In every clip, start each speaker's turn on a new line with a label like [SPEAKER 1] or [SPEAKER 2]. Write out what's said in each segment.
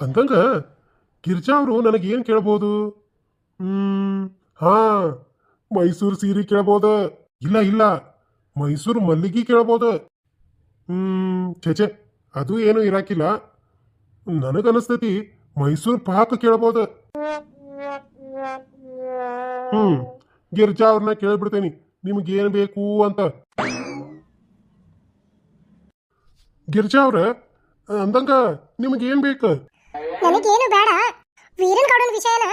[SPEAKER 1] ಅಂದಂಗ ಗಿರ್ಜಾ ಅವರು ನನಗೇನು ಕೇಳ್ಬೋದು? ಹ್ಮ್, ಹಾ, ಮೈಸೂರು ಸೀರೆ ಕೇಳ್ಬೋದ? ಇಲ್ಲ ಇಲ್ಲ, ಮೈಸೂರು ಮಲ್ಲಿಗೆ ಕೇಳ್ಬೋದ? ಹ್ಮ್ ಛೆಚೆ ಅದು ಏನು ಇರಾಕಿಲ್ಲ. ನನಗನಿಸ್ತೈತಿ ಮೈಸೂರು ಪಾಕ ಕೇಳ್ಬೋದ? ಹ್ಮ್, ಗಿರ್ಜಾ ಅವ್ರನ್ನ ಕೇಳ್ಬಿಡ್ತೇನಿ, ನಿಮ್ಗೇನು ಬೇಕು ಅಂತ. ಗಿರ್ಜಾ ಅವ್ರ, ಅಂದಂಗ ನಿಮಗೇನು ಬೇಕು?
[SPEAKER 2] ನನಗೇನು ಬೇಡ. ವೀರನ್ ಗೌಡನ ವಿಷಯನ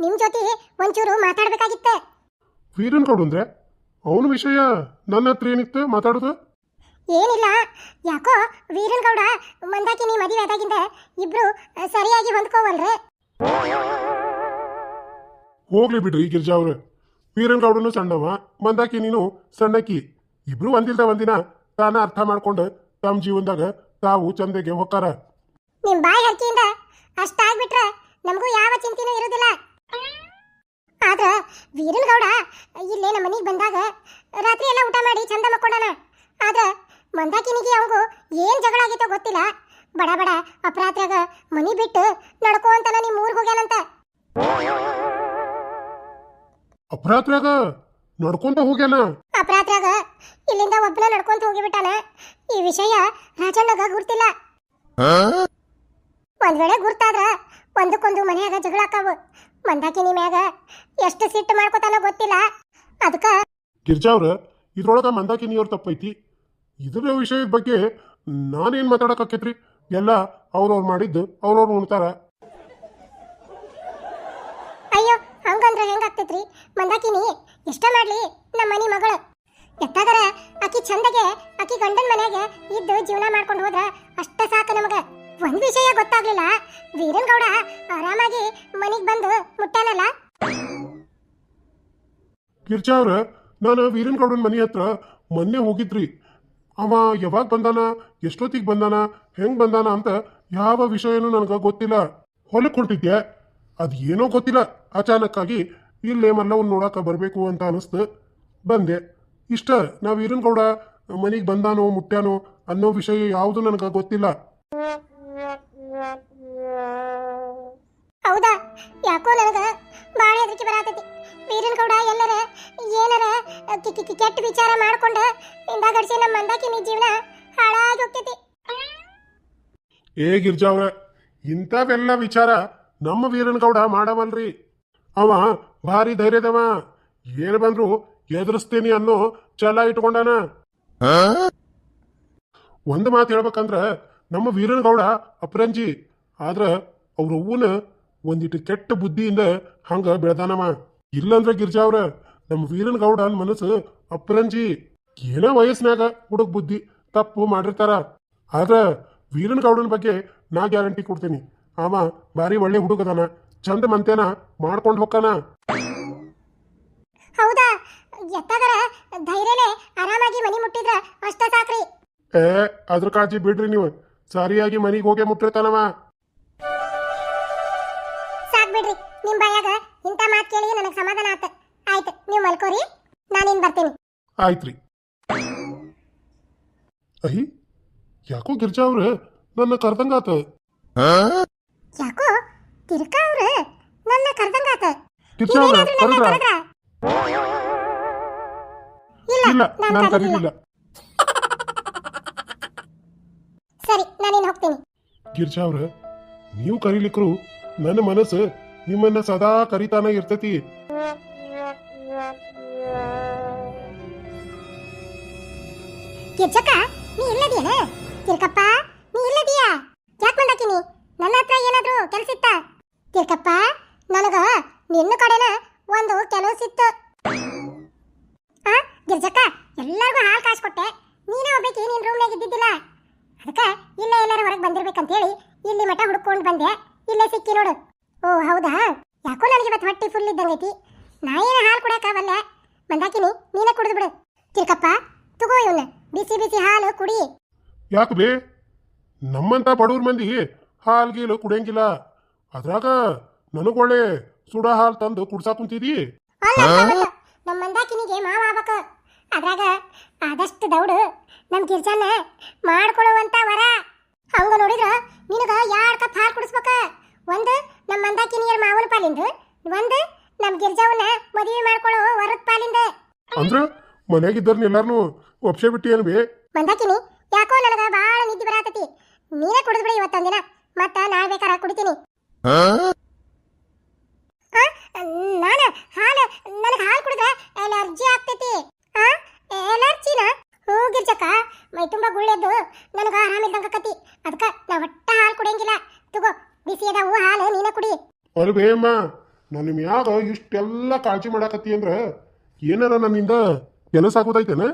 [SPEAKER 2] ನಿಮ್ ಜೊತೆ ಒಂಚೂರು ಮಾತಾಡ್ಬೇಕಾಗಿತ್ತೆ.
[SPEAKER 1] ವೀರನ್ ಗೌಡ ಅಂದ್ರೆ? ಅವನ ವಿಷಯ ನನ್ನ ಹತ್ರ ಏನಿತ್ತು ಮಾತಾಡೋದು?
[SPEAKER 2] ಏನಿಲ್ಲ. ಯಾಕೋ ವೀರನ್ ಗೌಡ ಮಂದಾಕಿನಿ ಮದುವೆ ಆದಾಗಿಂದ ಇಬ್ರು ಸರಿಯಾಗಿ ಹೊಂದ್ಕೋವಲ್ರೆ.
[SPEAKER 1] ಹೋಗ್ಲಿ ಬಿಡ್ರಿ ಗಿರ್ಜಾ ಅವ್ರ. ವೀರನ್ ಗೌಡನು ಸಣ್ಣವ ಮಂದಾಕಿ ನೀನು ಸಣ್ಣಕ್ಕಿ. ಇಬ್ರು ಒಂದಿಲ್ದ ಒಂದಿನ ತಾನ ಅರ್ಥ ಮಾಡ್ಕೊಂಡು ತಮ್ಮ ಜೀವನದಾಗ ತಾವು ಚಂದಗೆ ಹೋಗ್ತಾರ
[SPEAKER 2] ನಿಮ್ ಬಾಯಿ ಹರಕೆಯಿಂದ ಅಷ್ಟಾಗ್ಬಿಟ್ರೆ ನಮಗೂ ಯಾವ ಚಿಂತೆನೂ ಇರೋದಿಲ್ಲ. ಆದ್ರ ವೀರನ್ ಗೌಡ ಇಲ್ಲೇ ನಮ್ಮ ಮನೆಗೆ ಬಂದಾಗ ರಾತ್ರಿ ಎಲ್ಲ ಊಟ ಮಾಡಿ ಚಂದ ಮಕ್ಕೊಂಡಾನ. ಆದ್ರೆ ಮಂದಾಕಿನಿಗೆ ಅವಂಗೂ ಏನ್ ಜಗಳ ಆಗಿತ್ತೋ ಗೊತ್ತಿಲ್ಲ. ಬಡ ಬಡ ಅಪರಾತ್ರಿಯಾಗ ಮನಿ ಬಿಟ್ಟು ನಡ್ಕೋ ಅಂತ ನಿಮ್ಮ ಊರಿಗೆ ಹೋಗ್ಯಾನಂತ.
[SPEAKER 1] ಅಪರಾತ್ರಿಯಾಗ ನಡ್ಕೊಂತ ಹೋಗ್ಯಾನ?
[SPEAKER 2] ಅಪರಾತ್ರಿಯಾಗ ಇಲ್ಲಿಂದ ಒಬ್ಬನ ನಡ್ಕೊಂತ ಹೋಗಿಬಿಟ್ಟಾನ. ಈ ವಿಷಯ ರಾಜಣ್ಣಗ ಗುರ್ತಿಲ್ಲ. ಒಂದ್ ವೇಳೆ ಗುರ್ತಾದ್ರ ಒಂದಕ್ಕೊಂದು ಮನ್ಯಾಗ ಜಗಳ ಆಕಾವು ಮಂದಾಕಿನಿ ಮ್ಯಾಗ ಎಷ್ಟು ಸಿಟ್ಟು ಮಾಡ್ಕೋತಾನೋ ಗೊತ್ತಿಲ್ಲ. ಅದಕ್ಕ
[SPEAKER 1] ಗಿರ್ಜಾ ಅವ್ರ ಇದ್ರೊಳಗ ಮಂದಾಕಿನಿ ಅವ್ರ ತಪ್ಪೈತಿ. ಇದ್ರ ವಿಷಯದ ಬಗ್ಗೆ ನಾನೇನ್ ಮಾತಾಡಕ್ಕಾಕೈತ್ರಿ? ಎಲ್ಲ ಅವ್ರವ್ರು ಮಾಡಿದ್ದು ಅವ್ರವ್ರು ಉಣ್ತಾರ.
[SPEAKER 2] ಅಯ್ಯೋ ಹಂಗಂದ್ರ ಹೆಂಗಾಗ್ತೈತ್ರಿ? ಮಂದಾಕಿನಿ ಇಷ್ಟ ಮಾಡ್ಲಿ ನಮ್ಮ ಮನಿ ಮಗಳು. ಎತ್ತಾದರ ಆಕಿ ಚಂದಗೆ ಆಕಿ ಗಂಡನ ಮನೆಗೆ ಇದ್ದು ಜೀವನ ಮಾಡ್ಕೊಂಡು ಹೋದ್ರ ಅಷ್ಟ ಸಾಕು ನಮಗ. ಒಂದ್ ವಿಷಯ ಗೊತ್ತಾಗ್ಲಿಲ್ಲ. ವೀರನ್ ಗೌಡ ಆರಾಮಾಗಿ ಮನೆಗ್ ಬಂದು ಮುಟ್ಟಾನಲ್ಲ
[SPEAKER 1] ಗಿರ್ಜಾ ಅವ್ರ, ನಾನು ವೀರನ್ ಗೌಡನ ಮನೆ ಹತ್ರ ಮೊನ್ನೆ ಹೋಗಿದ್ರಿ. ಅವ ಯಾವಾಗ ಬಂದಾನ, ಎಷ್ಟೊತ್ತಿಗೆ ಬಂದಾನ, ಹೆಂಗ್ ಬಂದಾನ ಅಂತ ಯಾವ ವಿಷಯನೂ ನನಗೆ ಗೊತ್ತಿಲ್ಲ. ಹೊಲಕ್ಕೆ ಹೊಂಟಿದ್ದೆ ಅದು ಏನೋ ಗೊತ್ತಿಲ್ಲ. ಅಚಾನಕ್ಕಾಗಿ ಇಲ್ಲೇ ಮಲ್ಲವನ್ನ ನೋಡಕ ಬರಬೇಕು ಅಂತ ಅನಿಸ್ತು. ಬಂದೆ. ಇಷ್ಟ ನಾ ವೀರನ್ ಗೌಡ ಮನೆಗೆ ಬಂದಾನೋ, ಮುಟ್ಟ್ಯಾನೋ ಅನ್ನೋ ವಿಷಯ ಯಾವುದು ನನಗೆ ಗೊತ್ತಿಲ್ಲ.
[SPEAKER 2] ವಿಚಾರ ಮಾಡ್ಕೊಂಡ ಇಂದಾಗಡ್ಸಿ ನಮ್ಮ ಮಂದಾಕಿನಿ ಜೀವನ ಹಾಳಾಗಿ ಹೋಗ್ತೈತಿ.
[SPEAKER 1] ಏ ಗಿರ್ಜಾ ಅವ್ರ ಇಂಥವೆಲ್ಲ ವಿಚಾರ ನಮ್ಮ ವೀರನಗೌಡ ಮಾಡವಲ್ರಿ. ಅವ ಭಾರಿ ಧೈರ್ಯದವ. ಏನು ಬಂದ್ರು ಎದುರಿಸ್ತೀನಿ ಅನ್ನೋ ಚಲ ಇಟ್ಕೊಂಡಾನ. ಒಂದು ಮಾತು ಹೇಳ್ಬೇಕಂದ್ರ ನಮ್ಮ ವೀರನಗೌಡ ಅಪರಂಜಿ ಆದ್ರ ಅವ್ರ ಅವ್ವನ ಒಂದಿಟ್ಟು ಕೆಟ್ಟ ಬುದ್ಧಿಯಿಂದ ಹಂಗ ಬೆಳೆದಾನವ. ಇಲ್ಲಂದ್ರ ಗಿರ್ಜಾ ಅವ್ರ ನಮ್ಮ ವೀರನ್ ಗೌಡನ ಮನಸ್ಸು ಅಪ್ರಂಜಿ. ಏನೋ ವಯಸ್ಸಿನಾಗ ಹುಡುಗ ಬುದ್ಧಿ ತಪ್ಪು ಮಾಡಿರ್ತಾರ. ಆದ್ರೆ ವೀರನ್ ಗೌಡನ ಬಗ್ಗೆ ನಾ ಗ್ಯಾರಂಟಿ ಕೊಡ್ತೀನಿ. ಅವ ಭಾರಿ ಒಳ್ಳೆ ಹುಡುಗದಾನ ಚಂದ ಮಂತೇನ ಮಾಡ್ಕೊಂಡು ಹೋಗ್ತಾನ.
[SPEAKER 2] ಹೌದಾ? ಧೈರ್ಯನೇ ಆರಾಮಾಗಿ ಮನಿ ಮುಟ್ಟಿದ್ರ ಅಷ್ಟ ಸಾಕ್ರಿ.
[SPEAKER 1] ಏ ಅದ್ರ ಕಾಳಜಿ ಬಿಡ್ರಿ ನೀವು. ಸರಿಯಾಗಿ ಮನಿಗೆ ಹೋಗಿ ಮುಟ್ಟಿರ್ತಾನವ.
[SPEAKER 2] ಸಾಕ್ ಬಿಡ್ರಿ. ನಿಮ್ ಬಾಯಾಗ ಇಂಥ ಮಾತು ಕೇಳಿ ನನಗೆ ಸಮಾಧಾನ ಆತ. ಆಯ್ತು ನೀವು ಮಲ್ಕೋರಿ. ನಾನೇನು ಬರ್ತೀನಿ.
[SPEAKER 1] ಆಯ್ತ್ರಿ. ಅಹಿ ಯಾಕೋ ಗಿರ್ಜಾ ಅವ್ರ? ನನ್ನ ಕರ್ದಂಗಾತ.
[SPEAKER 2] ಯಾಕೋ? ತಿರ್ಕ ಅವ್ರ? ನನ್ನ ಕರ್ದಂಗಾತ.
[SPEAKER 1] ಗಿರ್ಜಾ ಅವ್ರ ಕರೆದ್ರ?
[SPEAKER 2] ಇಲ್ಲ ನಾನ್. ಕರೀಲಿಲ್ಲ. ಸರಿ ನಾನೇನು ಹೋಗ್ತೀನಿ.
[SPEAKER 1] ಗಿರ್ಜಾ ಅವ್ರ ನೀವು ಕರೀಲಿಕ್ರು ನನ್ನ ಮನಸ್ಸು ನಿಮ್ಮನ್ನ ಸದಾ ಕರಿತಾನ ಇರ್ತೈತಿ.
[SPEAKER 2] ಕಿರ್ಚಕ್ಕ ನೀ ಇಲ್ಲದಿಯನ? ತಿರ್ಕಪ್ಪ, ನೀ ಇಲ್ಲದಿಯಾ? ಯಾಕೆ ಬಂದಾಕಿನಿ ನನ್ನ ಹತ್ರ ಏನಾದರೂ ಕೆಲಸ ಇತ್ತ? ತಿರ್ಕಪ್ಪ, ನನಗ ನಿನ್ನ ಕಡೆನ ಒಂದು ಕೆಲಸ ಇತ್ತು ಆ ಗಿರ್ಜಕ್ಕ ಎಲ್ಲರಿಗೂ ಹಾಲು ಕಾಸು ಕೊಟ್ಟೆ ನೀನೇ ಒಬ್ಬಾಕಿ ನಿನ್ನ ರೂಮ್ನಾಗ ಇದ್ದಿದ್ದಿಲ್ಲ ಅದಕ್ಕೆ ಇಲ್ಲೇ ಎಲ್ಲರೂ ಹೊರಗೆ ಬಂದಿರ್ಬೇಕಂತ ಹೇಳಿ ಇಲ್ಲಿ ಮಠ ಹುಡ್ಕೊಂಡು ಬಂದೆ ಇಲ್ಲೇ ಸಿಕ್ಕಿ ನೋಡು ಓ ಹೌದಾ ಯಾಕೋ ನನಗೆ ಇವತ್ತು ಹೊಟ್ಟೆ ಫುಲ್ ಇದ್ದಂಗೈತಿ ನಾ ಏನು ಹಾಲು ಕುಡಿಯೋಕ್ಕಾಗಲ್ಲ ಮಂದಾಕಿನಿ ನೀನೇ ಕುಡಿದು ಬಿಡು ಚಿರ್ಕಪ್ಪ ತಗೋ ಇವನ್ನ ಬಿಸಿ ಬಿಸಿ ಹಾಲು ಕುಡಿ
[SPEAKER 1] ಯಾಕೆ ಬೇ? ನಮ್ಮಂತ ಬಡವ್ರ ಮಂದಿ ಹಾಲ್ ಗೀಲು ಕುಡಿಯಂಗಿಲ್ಲ. ಅದ್ರಾಗ ನನಗೊಳ್ಳೆ ಸುಡ ಹಾಲ್ ತಂದು ಕುಡ್ಸಾ ಕುಂತಿದಿ.
[SPEAKER 2] ನಮ್ಮ ಮಂದಾಕಿನಿಗೆ ಮಾವ ಆಗ್ಬೇಕು. ಅದ್ರಾಗ ಆದಷ್ಟು ದೌಡು ನಮ್ಮ ಗಿರ್ಜಾನ ಮಾಡ್ಕೊಳ್ಳುವಂತ ವರ. ಹಂಗ ನೋಡಿದ್ರ ನಿನಗ ಎರಡ್ ಕಪ್ ಹಾಲು ಕುಡಿಸ್ಬೇಕ? ಒಂದು ನಮ್ಮ ಮಂದಾಕಿನಿಯರ್ ಮಾವನ ಪಾಲಿಂದ ಒಂದು ನಮ್ಮ ಗಿರ್ಜಾವನ್ನ ಮದುವೆ ಮಾಡ್ಕೊಳ್ಳೋ ವರದ ಪಾಲಿಂದ.
[SPEAKER 1] ಅಂದ್ರ ಮನ್ಯಾಗಿದ್ದರ್ನ ಎಲ್ಲಾರನು ಒಪ್ಸೆ ಬಿಟ್ಟಿ ಅಲ್ವೇ ಬೇ
[SPEAKER 2] ಮಂದಾಕಿನಿ ಯಾಕೋ ನನಗ ನೀನೇ ಕುಡಿದ್ಬಿಡಿ ಇವತ್ತೊಂದಿನ ಮತ್ತ ನಾಳೆ ಬೇಕಾರ ಕುಡಿತೀನಿ. ನಾನ? ಹಾಲು? ನನಗೆ ಹಾಲು ಕುಡಿದ್ರೆ ಎಲರ್ಜಿ ಆಗ್ತೈತಿ. ಆ ಎಲರ್ಜಿನ? ಹ್ಞೂ ಗಿರ್ಜಕ್ಕ. ಮೈ ತುಂಬ ಗುಳ್ಳೆದ್ದು ನನಗೆ ಆರಾಮಿಲ್ದಂಗ ಕತಿ ಅದಕ್ಕೆ ನಾ ಒಟ್ಟ ಹಾಲು ಕುಡಿಯಂಗಿಲ್ಲ. ತಗೋ ಬಿಸಿ ಅದಾವು ಹಾಲು ನೀನೇ ಕುಡಿ.
[SPEAKER 1] ಅಲ್ ನಾನು ನನ್ನ ಮ್ಯಾಗ ಇಷ್ಟೆಲ್ಲ ಕಾಳಜಿ ಮಾಡಾಕತ್ತಿ ಅಂದ್ರೆ ಏನಾರ ನನ್ನಿಂದ ಕೆಲಸ ಆಗೋದೈತೇನ?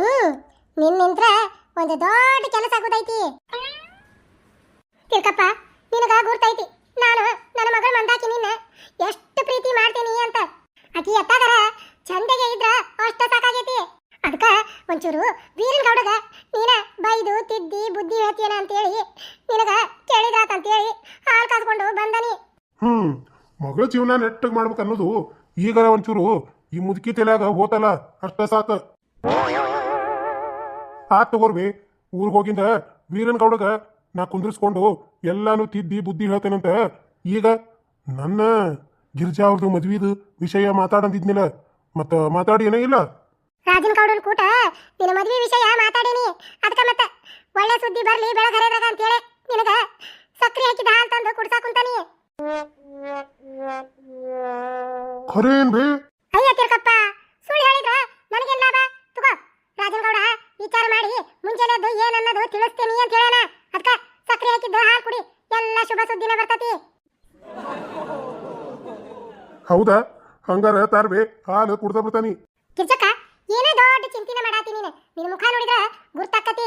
[SPEAKER 2] ಹ್ಮ್ ನಿನ್ನಿಂತ್ರ ಒಂದು ದೊಡ್ಡ ಕೆಲಸ ಆಗೋದೈತಿ. ತಿಳ್ಕಪ್ಪ ನಿನಗ ಗುರ್ತೈತಿ. ನಾನು ನನ್ನ ಮಗಳ ಮಂದಾಕಿ ನಿನ್ನ ಎಷ್ಟು ಪ್ರೀತಿ ಮಾಡ್ತೀನಿ ಅಂತ. ಅಕಿ ಎತ್ತಾದರ, ಚಂದಗೆ ಇದ್ರ ಅಷ್ಟ ಸಾಕಾಗೈತಿ. ಅದಕ್ಕ ಒಂಚೂರು ವೀರನ್ ಗೌಡಗ ನೀನ ಬೈದು, ತಿದ್ದಿ, ಬುದ್ಧಿ ಹೇಳ್ತೀಯನ ಅಂತೇಳಿ ನಿನಗ ಅಂತ ಅಂತೇಳಿ ಹಾಲು ಕಾಸ್ಕೊಂಡು ಬಂದನಿ.
[SPEAKER 1] ಹ್ಮ್, ಮಗಳ ಜೀವನ ನೆಟ್ಟಗೆ ಮಾಡ್ಬೇಕು ಅನ್ನೋದು ಈಗ ಒಂಚೂರು ಈ ಮುದುಕಿ ತಲೆಯಾಗ ಹೋತಲ್ಲ, ಅಷ್ಟ ಸಾಕ. ಆತ್ ತಗೋರ್ವಿ. ಊರಿಗೆ ಹೋಗಿಂದ ವೀರನ್ ಗೌಡಗ ನಾ ಕುಂದ್ರಿಸ್ಕೊಂಡು ಎಲ್ಲಾನು ತಿದ್ದಿ ಬುದ್ಧಿ ಹೇಳ್ತೇನಂತ. ಈಗ ನನ್ನ ಗಿರ್ಜಾ ಅವ್ರದ್ದು ಮದ್ವಿದು ವಿಷಯ ಮಾತಾಡಂದಿದ್ನಿಲ್ಲ. ಮತ್ತ ಮಾತಾಡಿ ಏನೇ ಇಲ್ಲ.
[SPEAKER 2] ರಾಜನ್ ಗೌಡನ್ ಕೂಟ ನಿನ್ನ ಮದ್ವೆ ವಿಷಯ ಮಾತಾಡೇನಿ. ಅದಕ್ಕ ಮತ್ತ ಒಳ್ಳೆ ಸುದ್ದಿ ಬರ್ಲಿ ಅಂತ ಅಂತೇಳಿ ನಿನಗ ಸಕ್ರಿ ಹಾಕಿದ ಹಾಲ್ ತಂದು ಕುಂತಾನಿ.
[SPEAKER 1] ಖರೇನ್ ಬೇ
[SPEAKER 2] ಅಯ್ಯ ತಿರ್ಕಪ್ಪ ಸುಳ್ಳು ಹೇಳಿದ್ರ ನನಗೇನ್ ಲಾಭ? ತಗೋ ರಾಜನ್ ಗೌಡ ವಿಚಾರ ಮಾಡಿ ಮುಂಜಾನೆದ್ದು ಏನನ್ನೋದು ತಿಳಿಸ್ತೀನಿ ಅಂತ ಹೇಳೋಣ. ಅದಕ್ಕೆ ಸಕ್ಕರೆ ಹಾಕಿದ್ದು ಹಾಲು ಕುಡಿ ಎಲ್ಲ ಶುಭ ಸುದ್ದಿನ ಬರ್ತತಿ.
[SPEAKER 1] ಹೌದಾ? ಹಂಗಾರ ತಾರ್ಬೆ ಹಾಲು ಕುಡ್ದ ಬಿಡ್ತಾನಿ.
[SPEAKER 2] ಕಿರ್ಚಕ್ಕ ಏನೇ ದೊಡ್ಡ ಚಿಂತಿನ ಮಾಡಾತಿ ನೀನು. ನಿನ್ನ ಮುಖ ನೋಡಿದ್ರೆ ಗುರ್ತಾಕತಿ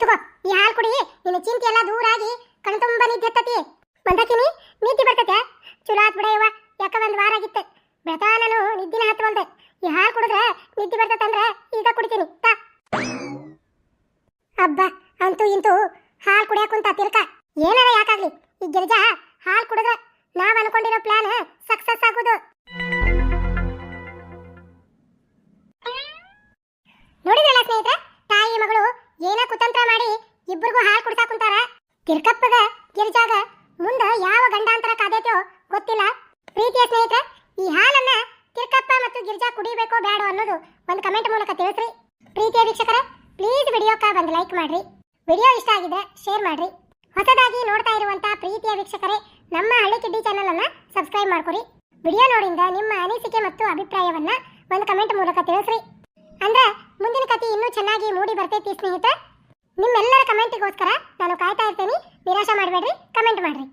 [SPEAKER 2] ತಗೋ ಈ ಹಾಲು ಕುಡಿ ನಿನ್ನ ಚಿಂತೆ ಎಲ್ಲ ದೂರ ಆಗಿ ಕಣ್ತುಂಬ ನಿದ್ದೆ ಹತ್ತತಿ. ಬಂದಕಿನಿ ನಿದ್ದೆ ಬರ್ತತೆ. ಚುಲಾತ್ ಆತ್ ಬಿಡ ಯವ್ವ ಯಾಕ ಒಂದು ವಾರ ಆಗಿತ್ತು. ಬೆಳತಾ ನಾನು ನಿದ್ದಿನ ಹತ್ತವಲ್ದೆ. ಹಾಲು ಕುಡಿದ್ರೆ ನಿದ್ದೆ ಬರ್ತದಂದ್ರೆ ಈಗ ಕುಡಿತೀನಿ, ತಾ. ಅಬ್ಬ, ಅಂತೂ ಇಂತೂ ಹಾಲು ಕುಡಿಯಕ್ ಕುಂತ ತಿರ್ಕ. ಏನಾರ ಯಾಕಾಗ್ಲಿ? ಈ ಗಿರಿಜಾ, ಹಾಲು ಕುಡಿದ್ರೆ ನಾವ್ ಅನ್ಕೊಂಡಿರೋ ಪ್ಲಾನ್ ಸಕ್ಸಸ್ ಆಗೋದು. ನೋಡಿದ್ರಲ್ಲ ಸ್ನೇಹಿತರೆ, ತಾಯಿ ಮಗಳು ಏನ ಕುತಂತ್ರ ಮಾಡಿ ಇಬ್ಬರಿಗೂ ಹಾಲು ಕುಡ್ಸಾಕ್ ಕುಂತಾರ. ತಿರ್ಕಪ್ಪಗ, ಗಿರಿಜಾಗ ಮುಂದ ಯಾವ ಗಂಡಾಂತರ ಕಾದೈತೋ ಗೊತ್ತಿಲ್ಲ. ಪ್ರೀತಿಯ ಸ್ನೇಹಿತರೆ, ಈ ಹಾಲನ್ನ ತಿರ್ಕಪ್ಪ ಮತ್ತು ಗಿರ್ಜಾ ಕುಡಿಬೇಕೋ ಬೇಡೋ ಅನ್ನೋದು ಒಂದು ಕಮೆಂಟ್ ಮೂಲಕ ತಿಳಿಸ್ರಿ. ಪ್ರೀತಿಯ ವೀಕ್ಷಕರೇ ಪ್ಲೀಸ್ ವಿಡಿಯೋಕ್ಕ ಒಂದು ಲೈಕ್ ಮಾಡ್ರಿ. ವಿಡಿಯೋ ಇಷ್ಟ ಆಗಿದ್ರೆ ಶೇರ್ ಮಾಡ್ರಿ. ಹೊಸದಾಗಿ ನೋಡ್ತಾ ಇರುವಂತ ಪ್ರೀತಿಯ ವೀಕ್ಷಕರೇ, ನಮ್ಮ ಹಳ್ಳಿ ಕಿಡ್ಡಿ ಚಾನಲ್ ಅನ್ನ ಸಬ್ಸ್ಕ್ರೈಬ್ ಮಾಡ್ಕೊರಿ ವಿಡಿಯೋ ನೋಡಿಂದ ನಿಮ್ಮ ಅನಿಸಿಕೆ ಮತ್ತು ಅಭಿಪ್ರಾಯವನ್ನ ಒಂದು ಕಮೆಂಟ್ ಮೂಲಕ ತಿಳಿಸ್ರಿ. ಅಂದ್ರೆ, ಮುಂದಿನ ಕತೆ ಇನ್ನೂ ಚೆನ್ನಾಗಿ ಮೂಡಿ ಬರ್ತೈತಿ ಸ್ನೇಹಿತರೆ. ನಿಮ್ಮೆಲ್ಲರ ಕಮೆಂಟಿಗೋಸ್ಕರ ನಾನು ಕಾಯ್ತಾ ಇರ್ತೀನಿ. ನಿರಾಶೆ ಮಾಡಬೇಡ್ರಿ ಕಮೆಂಟ್ ಮಾಡ್ರಿ.